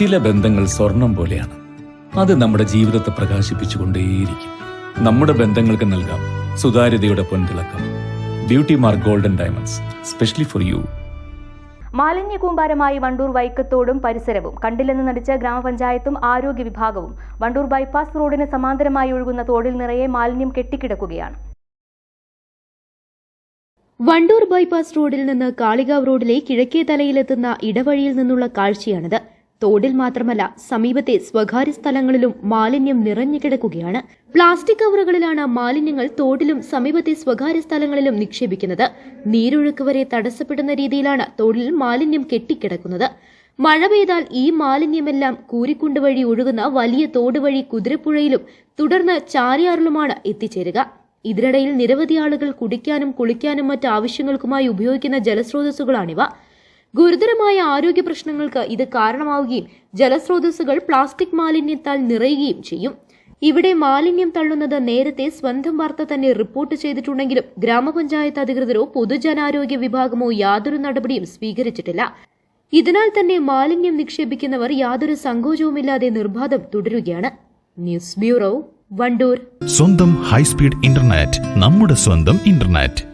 ചില ബന്ധങ്ങൾ സ്വർണം പോലെയാണ്. അത് നമ്മുടെ ജീവിതത്തെ പ്രകാശിപ്പിച്ചുകൊണ്ടേയിരിക്കും. നമ്മുടെ ബന്ധങ്ങൾക്ക് നൽകാം സുതാര്യതയുടെ പൊൻതിളക്കം. Beauty mark golden diamonds specially for you മാലിന്യ കൂമ്പാരമായി വണ്ടൂർ വൈക്കത്തോടും പരിസരവും കണ്ടില്ലെന്ന് നടിച്ച ഗ്രാമപഞ്ചായത്തും ആരോഗ്യ വിഭാഗവും വണ്ടൂർ ബൈപ്പാസ് റോഡിന് സമാന്തരമായി ഒഴുകുന്ന തോടിൽ നിറയെ മാലിന്യം കെട്ടിക്കിടക്കുകയാണ്. വണ്ടൂർ ബൈപ്പാസ് റോഡിൽ നിന്ന് കാളികാവ് റോഡിലെ കിഴക്കേ തലയിലെത്തുന്ന ഇടവഴിയിൽ നിന്നുള്ള കാഴ്ചയാണിത്. തോടിൽ മാത്രമല്ല സമീപത്തെ സ്വകാര്യ സ്ഥലങ്ങളിലും മാലിന്യം നിറഞ്ഞു കിടക്കുകയാണ്. പ്ലാസ്റ്റിക് കവറുകളിലാണ് മാലിന്യങ്ങൾ തോടിലും സമീപത്തെ സ്വകാര്യ സ്ഥലങ്ങളിലും നിക്ഷേപിക്കുന്നത്. നീരൊഴുക്ക് വരെ തടസ്സപ്പെടുന്ന രീതിയിലാണ് തോടിൽ മാലിന്യം കെട്ടിക്കിടക്കുന്നത്. മഴ പെയ്താൽ ഈ മാലിന്യമെല്ലാം കൂരിക്കുണ്ട് വഴി ഒഴുകുന്ന വലിയ തോട് വഴി കുതിരപ്പുഴയിലും തുടർന്ന് ചാരിയാറിലുമാണ് എത്തിച്ചേരുക. ഇതിനിടയിൽ നിരവധി ആളുകൾ കുടിക്കാനും കുളിക്കാനും മറ്റ് ആവശ്യങ്ങൾക്കുമായി ഉപയോഗിക്കുന്ന ജലസ്രോതസ്സുകളാണിവ. ഗുരുതരമായ ആരോഗ്യ പ്രശ്നങ്ങൾക്ക് ഇത് കാരണമാവുകയും ജലസ്രോതസ്സുകൾ പ്ലാസ്റ്റിക് മാലിന്യത്താൽ നിറയുകയും ചെയ്യും. ഇവിടെ മാലിന്യം തള്ളുന്നത് നേരത്തെ സ്വന്തം വാർത്ത തന്നെ റിപ്പോർട്ട് ചെയ്തിട്ടുണ്ടെങ്കിലും ഗ്രാമപഞ്ചായത്ത് അധികൃതരോ പൊതുജനാരോഗ്യ വിഭാഗമോ യാതൊരു നടപടിയും സ്വീകരിച്ചിട്ടില്ല. ഇതിനാൽ തന്നെ മാലിന്യം നിക്ഷേപിക്കുന്നവർ യാതൊരു സങ്കോചവുമില്ലാതെ നിർബാധം തുടരുകയാണ്. News bureau Wandoor. സ്വന്തം ഹൈസ്പീഡ് ഇന്റർനെറ്റ് നമ്മുടെ സ്വന്തം ഇന്റർനെറ്റ്.